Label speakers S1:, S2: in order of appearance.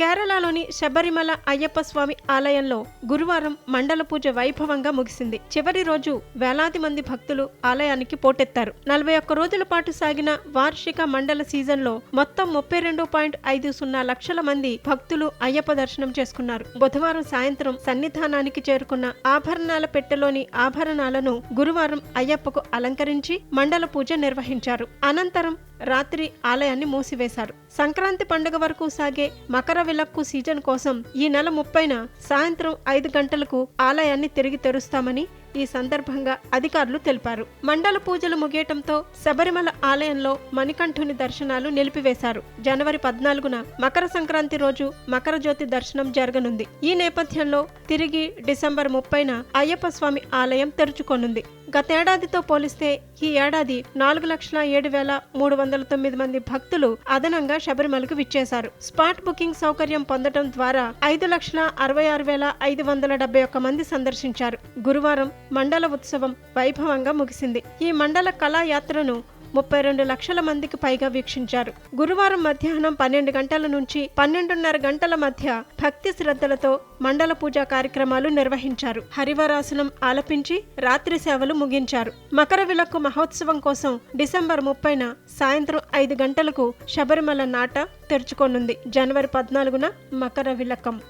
S1: కేరళలోని శబరిమల అయ్యప్ప స్వామి ఆలయంలో గురువారం మండల పూజ వైభవంగా ముగిసింది. చివరి రోజు వేలాది మంది భక్తులు ఆలయానికి పోటెత్తారు. నలభై ఒక్క రోజుల పాటు సాగిన వార్షిక మండల సీజన్లో మొత్తం ముప్పై రెండు పాయింట్ ఐదు సున్నా లక్షల మంది భక్తులు అయ్యప్ప దర్శనం చేసుకున్నారు. బుధవారం సాయంత్రం సన్నిధానానికి చేరుకున్న ఆభరణాల పెట్టెలోని ఆభరణాలను గురువారం అయ్యప్పకు అలంకరించి మండల పూజ నిర్వహించారు. అనంతరం రాత్రి ఆలయాన్ని మూసివేశారు. సంక్రాంతి పండుగ వరకు సాగే మకర విలక్కు సీజన్ కోసం ఈ నెల ముప్పైన సాయంత్రం ఐదు గంటలకు ఆలయాన్ని తిరిగి తెరుస్తామని ఈ సందర్భంగా అధికారులు తెలిపారు. మండల పూజలు ముగియటంతో శబరిమల ఆలయంలో మణికంఠుని దర్శనాలు నిలిపివేశారు. జనవరి పద్నాలుగున మకర సంక్రాంతి రోజు మకర జ్యోతి దర్శనం జరగనుంది. ఈ నేపథ్యంలో తిరిగి డిసెంబర్ ముప్పైన అయ్యప్ప స్వామి ఆలయం తెరుచుకోనుంది. గతేడాదితో పోలిస్తే ఈ ఏడాది నాలుగు లక్షల ఏడు వేల మూడు వందల తొమ్మిది మంది భక్తులు అదనంగా శబరిమలకు విచ్చేశారు. స్పాట్ బుకింగ్ సౌకర్యం పొందడం ద్వారా ఐదు లక్షల అరవై ఆరు వేల ఐదు వందల డెబ్బై ఒక్క మంది సందర్శించారు. గురువారం మండల ఉత్సవం వైభవంగా ముగిసింది. ఈ మండల కళాయాత్రను ముప్పై రెండు లక్షల మందికి పైగా వీక్షించారు. గురువారం మధ్యాహ్నం పన్నెండు గంటల నుంచి పన్నెండున్నర గంటల మధ్య భక్తి శ్రద్ధలతో మండల పూజా కార్యక్రమాలు నిర్వహించారు. హరివరాసనం ఆలపించి రాత్రి సేవలు ముగించారు. మకర విలక్కు మహోత్సవం కోసం డిసెంబర్ ముప్పైన సాయంత్రం ఐదు గంటలకు శబరిమల నాట తెరుచుకోనుంది. జనవరి పద్నాలుగున మకర విలక్కం